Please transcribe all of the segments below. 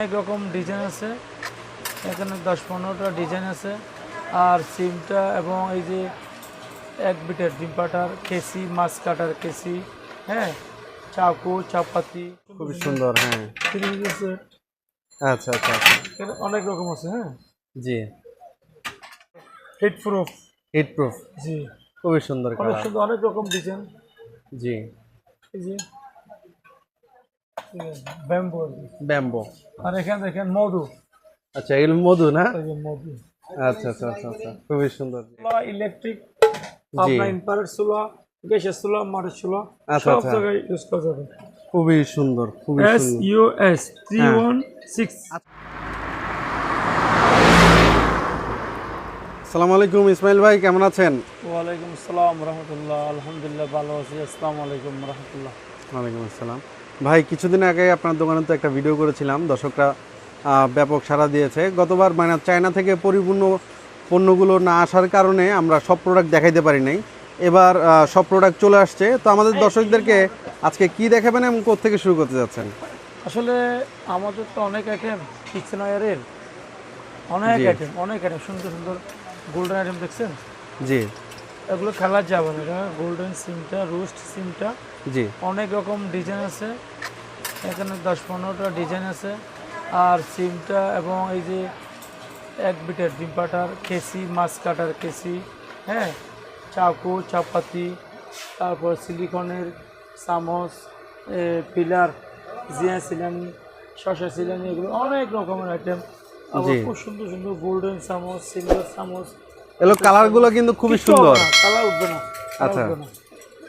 অনেক রকম ডিজাইন আছে। এখানে দশ পনেরোটা ডিজাইন আছে। আর সিমটা এবং এই যে এক বিটের ডিম পাটার কেসি মাছ কাটার কেসি হ্যাঁ? চাকু চাপাতি। খুবই সুন্দর হ্যাঁ। আচ্ছা আচ্ছা আচ্ছা। এখানে অনেক রকম আছে হ্যাঁ? জি। হিট প্রুফ হিট প্রুফ জি। খুবই সুন্দর অনেক সুন্দর অনেক রকম ডিজাইন জি। যে ব্যাম্বো ব্যাম্বো। আর এখানে দেখেন মধু। আচ্ছা এগুলো মধু না? মধু। আচ্ছা আচ্ছা আচ্ছা আচ্ছা। খুবই সুন্দর। ইলেকট্রিক আপনার ইনফ্রারেড চুলা গ্যাসের চুলা মাটির চুলা আচ্ছা, সব আচ্ছা। জায়গায় ইউজ করা যাবে। খুবই সুন্দর খুবই S U S three one six আসসালামু আলাইকুম ইসমাইল ভাই কেমন আছেন? ওয়ালাইকুম আসসালাম রহমতুল্লাহ আলহামদুলিল্লাহ ভালো আছি। আসসালামু আলাইকুম রহমতুল্লাহ। ওয়ালাইকুম আসসালাম। ভাই কিছুদিন আগে আপনার দোকানে তো একটা ভিডিও করেছিলাম। দর্শকরা ব্যাপক সাড়া দিয়েছে। গতবার মানে চায়না থেকে পরিপূর্ণ পণ্যগুলো না আসার কারণে আমরা সব প্রোডাক্ট দেখাইতে পারি নাই। এবার সব প্রোডাক্ট চলে আসছে। তো আমাদের দর্শকদেরকে আজকে কি দেখাবেন এবং কোথেকে শুরু করতে যাচ্ছেন? আসলে আমাদের তো অনেক আইটেম কিচেন ওয়ারের অনেক আইটেম অনেক আইটেম সুন্দর সুন্দর গোল্ডেন আইটেম দেখছেন? জি। এগুলো খেলার যাবে না গোল্ডেন সিমটা রোস্ট সিমটা জি। অনেক রকম ডিজাইন আছে। এখানে দশ পনেরোটা ডিজাইন আছে। আর সিমটা এবং এই যে এক বিটের ডিম পাটার কেসি মাছ কাটার কেসি হ্যাঁ? চাকু চাপাতি তারপর সিলিকনের চামচ পিলার জিয়া সিলানি শশা সিলানি এগুলো অনেক রকমের আইটেম। খুব সুন্দর সুন্দর গোল্ডেন চামচ সিলভার চামচ। এগুলো কালারগুলো কিন্তু খুবই সুন্দর। কালার উঠবে না আচ্ছা।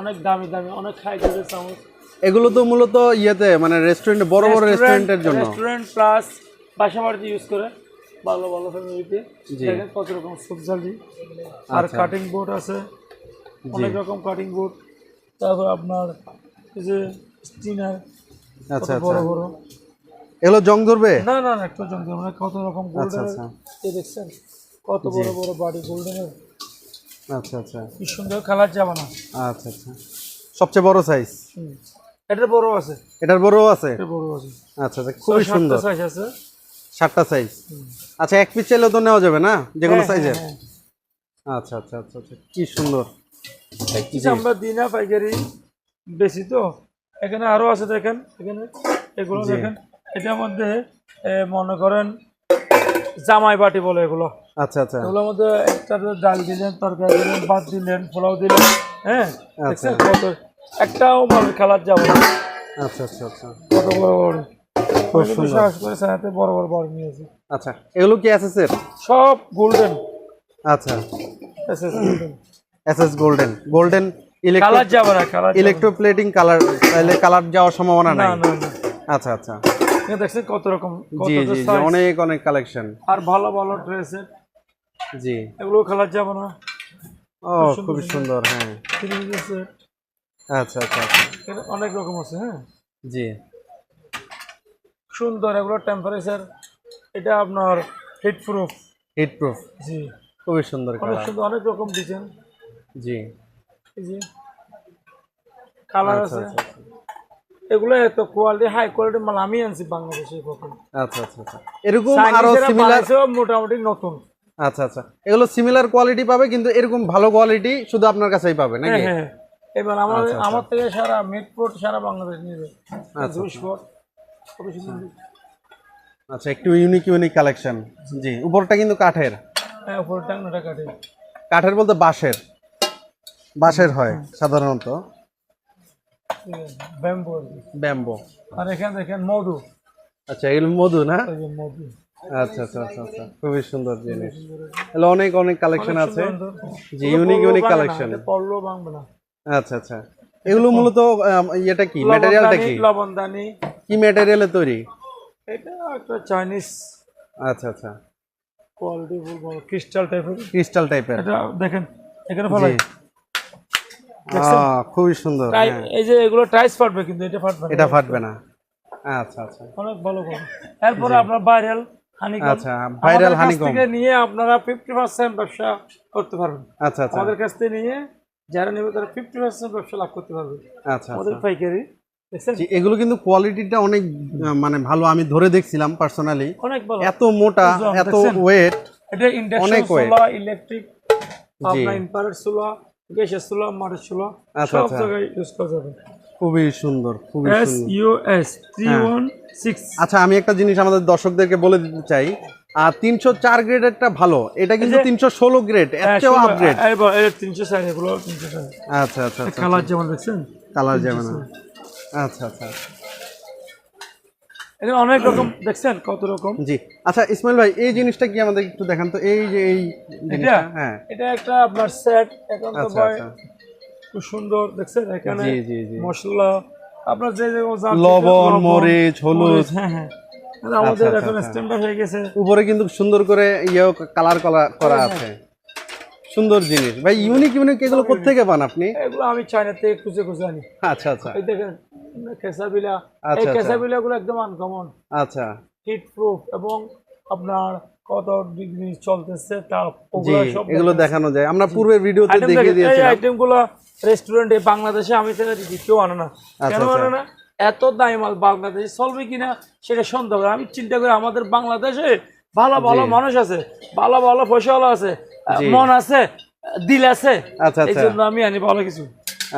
অনেক দামি দামি অনেক হাই গ্রেডের চামচ। এগুলো তো মূলত ইয়েতে মানে রেস্টুরেন্টে বড় বড় রেস্টুরেন্টের জন্য। রেস্টুরেন্ট প্লাস বাসা বাড়িতে ইউজ করে ভালো ভালো ফ্যামিলিতে দেখেন কত রকম সবজি আর আচ্ছা। কাটিং বোর্ড আছে। অনেক রকম কাটিং বোর্ড তারপর আপনার এই যে স্টিনার আচ্ছা বড় আচ্ছা। বড়। এগুলো জং ধরবে? না না না একটু জমতে মানে কত রকম গোল্ডেন আচ্ছা। দেখছেন? কত বড় বড় বাড়ি গোল্ডেনের আচ্ছা আচ্ছা। কি সুন্দর কালার যাবে না আচ্ছা আচ্ছা। সবচেয়ে বড় সাইজ এটার বড় আছে। এটার বড় আছে? বড় আছে। আচ্ছা আচ্ছা খুবই সুন্দর। সাইজ আছে। সাতটা সাইজ আচ্ছা এক পিস চাইলেও তো নেওয়া যাবে না? যে কোনো সাইজের আচ্ছা আচ্ছা আচ্ছা আচ্ছা কি সুন্দর। আমরা দিই না পাইকারি বেশি তো এখানে আরও আছে দেখেন এখানে এগুলো দেখেন। এটার মধ্যে মনে করেন জামাই বাটি বলে এগুলো। আচ্ছা আচ্ছা। এগুলোর মধ্যে একটা ডাল দিলেন তরকারি দিলেন ভাত দিলেন পোলাও দিলেন হ্যাঁ? কত একটাও মানে খেলার যাব আচ্ছা আচ্ছা আচ্ছা। কত বড়? বড় সাহস করে সাথে বড় বড় বড় নিয়েছি। আচ্ছা এগুলো কি এর? সব গোল্ডেন আচ্ছা। Golden SS golden golden colour যাবে না কালার ইলেকট্রোপ্লেটিং কালার তাহলে কালার যাওয়ার সম্ভাবনা নাই। আচ্ছা আচ্ছা। এখানে দেখছেন কত রকম কত জি জি জি অনেক অনেক কালেকশন আর ভালো ভালো ড্রেসের জি। এগুলো খেলার যাবে না ও খুবই সুন্দর হ্যাঁ। আচ্ছা আচ্ছা আচ্ছা। অনেক রকম আছে হ্যাঁ। জি। সুন্দর এগুলো টেম্পারেচার এটা আপনার হিট প্রুফ হিট প্রুফ জি। খুবই সুন্দর অনেক কালার সুন্দর অনেক রকম ডিজাইন জি। এই যে। কালার আচ্ছা আছে। আচ্ছা। এগুলো এত কোয়ালিটি হাই কোয়ালিটি মাল আমি আনছি বাংলাদেশে কখন। আচ্ছা আচ্ছা আচ্ছা। এরকম আরও সিমিলার মোটামুটি নতুন। আচ্ছা আচ্ছা। এগুলো সিমিলার কোয়ালিটি পাবে কিন্তু এরকম ভালো কোয়ালিটি শুধু আপনার কাছেই পাবে হ্যাঁ নাকি? হ্যাঁ এবার আমাদের আচ্ছা, আচ্ছা। আমার থেকে সারা মিটপোর্ট সারা বাংলাদেশ নিয়ে আচ্ছা, একটু ইউনিক ইউনিক কালেকশন জি উপরটা কিন্তু কাঠের। হ্যাঁ উপরে টাঙ্গাটা কাটে কাঠের বলতে বাঁশের। বাঁশের হয় সাধারণত। Bamboo bamboo. আর এখানে দেখেন মধু। আচ্ছা এগুলো মধু না? মধু। আচ্ছা আচ্ছা আচ্ছা আচ্ছা। খুবই সুন্দর জিনিস। এগুলো অনেক অনেক কালেকশন আছে। জি ইউনিক ইউনিক কালেকশন এটা আচ্ছা আচ্ছা। এগুলো মূলত ইয়েটা কি? ম্যাটেরিয়ালটা কি? লবণদানি। কি ম্যাটেরিয়ালে তৈরি? এটা একটা চাইনিজ আচ্ছা আচ্ছা। কোয়ালিটি বলব ক্রিস্টাল টাইপের ক্রিস্টাল টাইপের এটা দেখেন এখানে ফলাই খুবই সুন্দর হ্যাঁ। এই যে এগুলো টাইস ফাটবে কিন্তু এটা ফাটবে এটা ফাটবে না। আচ্ছা আচ্ছা। অনেক ভালো করে। এরপরে আপনার ভাইরাল আচ্ছা ভাইরাল হানিকম থেকে নিয়ে আপনারা ফিফটি পার্সেন্ট ব্যবসা করতে পারবেন। আচ্ছা আচ্ছা। আমাদের কাছ থেকে নিয়ে যারা নেবে তারা ফিফটি পার্সেন্ট ব্যবসা লাভ করতে পারবে। আচ্ছা আমাদের আচ্ছা পাইকারি এগুলো কিন্তু কোয়ালিটিটা অনেক মানে ভালো আমি ধরে দেখছিলাম পার্সোনালি অনেক এত মোটা এত ওয়েট এটা ইন্ডাকশন অনেক ইলেকট্রিক আপনার ইনফ্রারেড গ্যাসের চুলা মাটির চুলা আচ্ছা, সব আচ্ছা। জায়গায় ইউজ করা যাবে। খুবই সুন্দর খুবই S U S three one six আচ্ছা আমি একটা জিনিস আমাদের দর্শকদেরকে বলে দিতে চাই। আর তিনশো চার গ্রেডেরটা ভালো। এটা কিন্তু তিনশো ষোলো গ্রেড আপগ্রেড তিনশো সাইড এগুলো আচ্ছা আচ্ছা আচ্ছা কালার যেমন দেখছেন কালার যাবে আচ্ছা আচ্ছা। এখানে অনেক রকম দেখছেন কত রকম? জি। আচ্ছা ইসমাইল ভাই এই জিনিসটা কি আমাদের একটু দেখান তো? এই যে এই জিনিসটা হ্যাঁ। এটা একটা আপনার সেট এখন তো আচ্ছা ভাই আচ্ছা। খুব সুন্দর দেখছেন? এখানে জি জি জি। মশলা আপনার যে যে লবণ, মরিচ, হলুদ। হ্যাঁ হ্যাঁ। আমাদের আচ্ছা, এখন আচ্ছা। স্ট্যান্ডার্ড হয়ে গেছে। উপরে কিন্তু সুন্দর করে ইয়েও কালার করা করা আছে। সুন্দর জিনিস। ভাই ইউনিক ইউনিক এগুলো কোথেকে পান আপনি? এগুলো আমি চায়না থেকে খুঁজে খুঁজে আনি। আচ্ছা আচ্ছা। এই দেখেন কেসাবিলা। আচ্ছা, এই আচ্ছা। কেসাবিলা গুলো একদম আনকমন আচ্ছা। হিট প্রুফ এবং আপনার কত ডিগ্রি চলতেছে সব এগুলো দেখানো। যায়। আমরা পূর্বের ভিডিওতে দেখিয়ে এই দিয়েছিলাম। আইটেমগুলো রেস্টুরেন্টে বাংলাদেশে আমি থেকে দিদি কেউ আনে না। আচ্ছা, কেন। আনে না? এত দামি মাল বাংলাদেশে চলবে কিনা সেটা সন্দেহ আমি চিন্তা করি আমাদের বাংলাদেশে ভালো ভালো মানুষ আছে ভালো ভালো পয়সাওয়ালা আছে। মন আছে দিল আছে আচ্ছা, এই আচ্ছা। জন্য আমি আনি ভালো কিছু।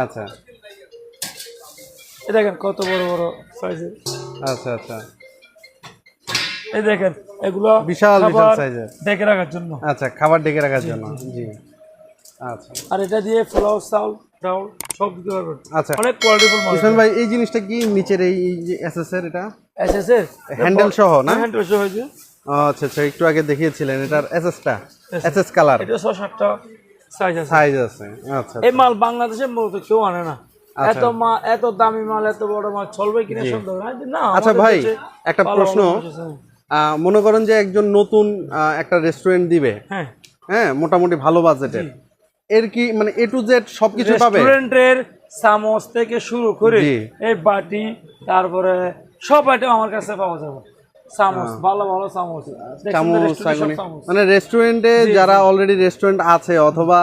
আচ্ছা। এই দেখেন কত বড় বড় সাইজের। আচ্ছা আচ্ছা। এই দেখেন এগুলো বিশাল বিশাল সাইজের। ডেকে রাখার জন্য। আচ্ছা খাবার ডেকে রাখার জন্য। জি আচ্ছা। আর এটা দিয়ে পোলাও চাউল চাউল সব দিতে পারবেন। আচ্ছা। অনেক কোয়ালিটিফুল মাল ইসমাইল ভাই এই জিনিসটা কি নিচের এই যে এসএস এর এটা? এসেছে হ্যান্ডেল সহ না? হ্যান্ডেল সহ হয়েছে ও, আচ্ছা আচ্ছা একটু আগে দেখিয়েছিলেন এটার এসএসটা এসএস কালার এটা ছ সাতটা সাইজ আছে। সাইজ আছে আচ্ছা এই মাল বাংলাদেশে মূলত কেউ আনে না। আচ্ছা। এত মাল এত দামি মাল এত বড় মাল চলবে কিনা সন্দেহ না আচ্ছা ভাই, একটা প্রশ্ন। আহ, মনে করেন যে একজন নতুন একটা রেস্টুরেন্ট দিবে। হ্যাঁ। হ্যাঁ মোটামুটি ভালো বাজেটের এর কি মানে এ টু জেড সবকিছু পাবে? রেস্টুরেন্টের চামচ থেকে শুরু করে এই বাটি তারপরে সব আইটেম আমার কাছে পাওয়া যাবে। ভালো ভালো চামচ। মানে রেস্টুরেন্টে যারা অলরেডি রেস্টুরেন্ট আছে অথবা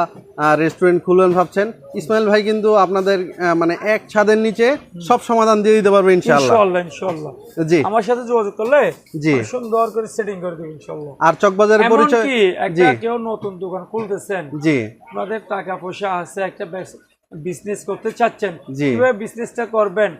রেস্টুরেন্ট খুলবেন ভাবছেন ইসমাইল ভাই কিন্তু আপনাদের মানে এক ছাদের নিচে সব সমাধান দিয়ে দিতে পারবে ইনশাআল্লাহ। জি। আমার সাথে যোগাযোগ করলে জি। সুন্দর করে সেটিং করে দেবো ইনশাল্লাহ আর চকবাজারের পরিচয় একটা কেউ নতুন দোকান খুলতেছেন। জি। আপনাদের টাকা পয়সা আছে একটা বিজনেস করতে চাচ্ছেন। কীভাবে বিজনেসটা করবেন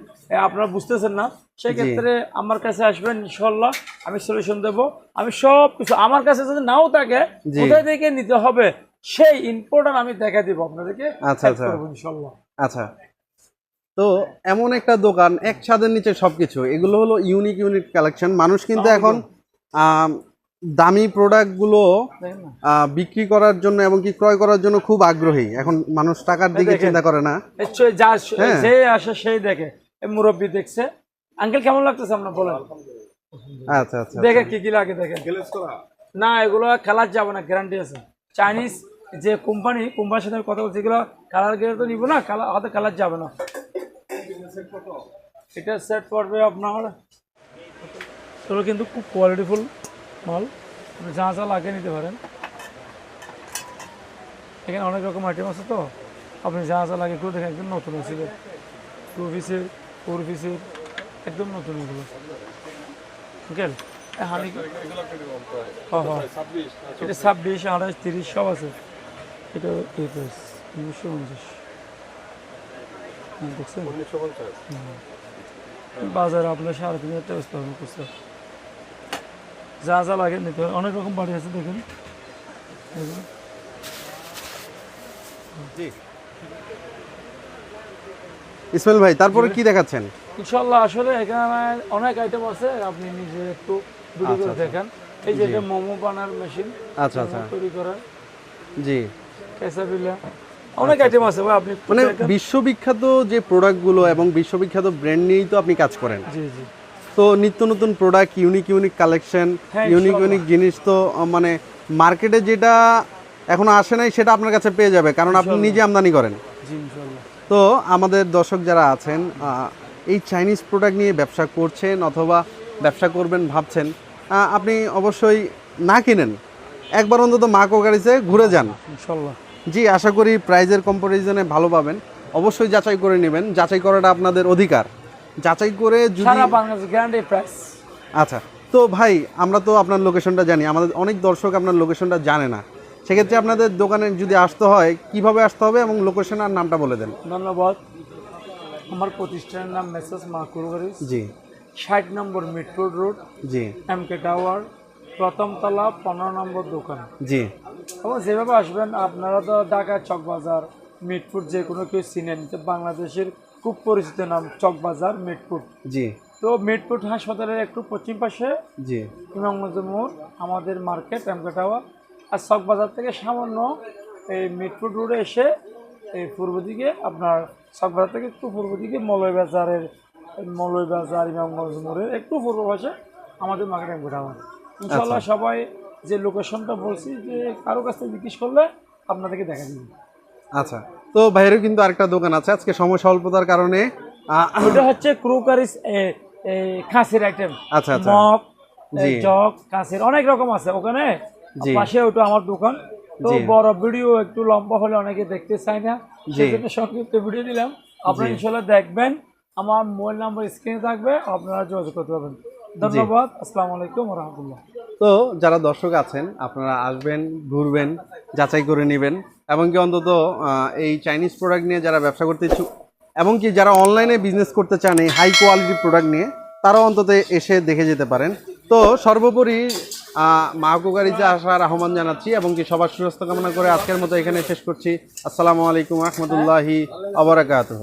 আপনারা বুঝতেছেন না? সেক্ষেত্রে আমার কাছে আসবেন ইনশাল্লাহ আমি সলিউশন দেব। আমি সব কিছু আমার কাছে যদি নাও থাকে। কোথায় থেকে নিতে হবে সেই ইম্পর্টেন্ট আমি দেখা দিব আপনাদেরকে। আচ্ছা, আচ্ছা। ইনশাল্লাহ আচ্ছা। তো এমন একটা দোকান এক ছাদের নিচে সবকিছু এগুলো হলো ইউনিক ইউনিক কালেকশন মানুষ কিন্তু এখন দামি প্রোডাক্টগুলো বিক্রি করার জন্য এবং কি ক্রয় করার জন্য খুব আগ্রহী। এখন মানুষ টাকার দিকে চিন্তা করে না। যা হ্যাঁ। যে আসে সেই দেখে। মুরব্বী দেখছে। আঙ্কেল কেমন লাগতেছে আপনার বলেন? আচ্ছা আচ্ছা দেখে কি কি লাগে দেখে না এগুলো খেলার যাবে না গ্যারান্টি আছে। চাইনিজ যে কোম্পানি কোম্পানির সাথে কথা বলছি এগুলো কালার গেলে তো নিবো না কালার হাতে কালার যাবে না। এটা সেট পড়বে আপনার। এগুলো কিন্তু খুব কোয়ালিটিফুল মাল। আপনি যা যা লাগে নিতে পারেন। এখানে অনেক রকম আইটেম আছে তো। আপনি যা যা লাগে এগুলো দেখেন একদম নতুন আছে টু পিসের ফোর পিসের একদম নতুন এগুলো। গেল হানি হ্যাঁ। হ্যাঁ এটা ছাব্বিশ আঠাশ তিরিশ সব আছে। এটা এই প্রাইস উনিশশো পঞ্চাশ। হ্যাঁ, দেখছেন। বাজারে আপনার সাড়ে তিন হাজার টাকা খুচরা যা যা লাগে নিতে হবে। অনেক রকম বাড়ি আছে দেখুন। ইসমাইল ভাই তারপরে কি দেখাচ্ছেন? ইনশাল্লাহ আসলে এখানে অনেক আইটেম আছে। আপনি নিজে একটু ভিডিও করে দেখেন। এই যে এটা মোমো বানার মেশিন আচ্ছা আচ্ছা। তৈরি করার। জি। কেসাবিলা অনেক আইটেম আছে ভাই আপনি মানে বিশ্ববিখ্যাত যে প্রোডাক্টগুলো এবং বিশ্ববিখ্যাত ব্র্যান্ড নিয়েই তো আপনি কাজ করেন। জি জি। তো নিত্য নতুন product unique unique collection unique unique জিনিস তো মানে মার্কেটে যেটা এখনও আসে নাই সেটা আপনার কাছে পেয়ে যাবে কারণ আপনি নিজে আমদানি করেন। তো আমাদের দর্শক যারা আছেন এই চাইনিজ প্রোডাক্ট নিয়ে ব্যবসা করছেন অথবা ব্যবসা করবেন ভাবছেন আপনি অবশ্যই না কিনেন। একবার অন্তত মাকো গাড়িতে ঘুরে যান। জি আশা করি প্রাইজের কম্পারিজনে ভালো পাবেন। অবশ্যই যাচাই করে নেবেন। যাচাই করাটা আপনাদের অধিকার। যাচাই করে যদি সারা বাংলাদেশ গ্যারান্টি প্রাইস আচ্ছা তো ভাই আমরা তো আপনার লোকেশনটা জানি আমাদের অনেক দর্শক আপনার লোকেশনটা জানে না। সেক্ষেত্রে আপনাদের দোকানে যদি আসতে হয় কীভাবে আসতে হবে এবং লোকেশন আর নামটা বলে দেন? ধন্যবাদ। আমার প্রতিষ্ঠানের নাম মেসেজ মাকুরগারিস জি। ষাট নম্বর মিটফোর রোড। জি। এম কে টাওয়ার প্রথম তলা পনেরো নম্বর দোকান। জি। এবং যেভাবে আসবেন আপনারা তো ঢাকা চকবাজার মিটফুট যে কোনো কেউ চিনেন বাংলাদেশের খুব পরিচিত নাম চকবাজার মিটফুট জি। তো মিটফুট হাসপাতালের একটু পশ্চিম পাশে জি। ইমাম মজমুর আমাদের মার্কেট টাওয়ার। আর চকবাজার থেকে সামান্য এই মিটফুট রোডে এসে এই পূর্ব দিকে আপনার চকবাজার থেকে একটু পূর্ব দিকে মলয় বাজারের মলয় বাজার ইমাম মজমুরের একটু পূর্ব পাশে আমাদের মার্কেট টাওয়ার। ইনশাল্লাহ সবাই যে লোকেশনটা বলছি যে কারও কাছ থেকে জিজ্ঞেস করলে আপনাদেরকে দেখা দিবে। আচ্ছা। তো বাইরেও কিন্তু আরেকটা দোকান আছে। আজকে সময় স্বল্পতার কারণে ওটা হচ্ছে ক্রুকারিস খাসির আইটেম আচ্ছা, আচ্ছা। মগ জি। জগ কাঁচের অনেক রকম আছে ওখানে। জি। পাশে ওটা আমার দোকান। তো বড় ভিডিও একটু লম্বা হলে অনেকে দেখতে চায় না। সেজন্য সংক্ষিপ্ত ভিডিও দিলাম। আপনারা। ইনশাল্লাহ দেখবেন। আমার মোবাইল নাম্বার স্ক্রিনে থাকবে। আপনারা যোগাযোগ করতে পারবেন। ধন্যবাদ আসসালামু আলাইকুম রহমতুল্লাহ। তো যারা দর্শক আছেন আপনারা আসবেন ঘুরবেন যাচাই করে নেবেন এবং কি অন্তত এই চাইনিজ প্রোডাক্ট নিয়ে যারা ব্যবসা করতে ইচ্ছুক এবং কি যারা অনলাইনে বিজনেস করতে চান এই হাই কোয়ালিটি প্রোডাক্ট নিয়ে তারাও অন্তত এসে দেখে যেতে পারেন। তো সর্বোপরি মাহকুকারিতে আসার আহ্বান জানাচ্ছি এবং কি সবার সুস্বাস্থ্য কামনা করে আজকের মতো এখানে শেষ করছি। আসসালামু আলাইকুম রহমতুল্লাহি আবরাকাতহ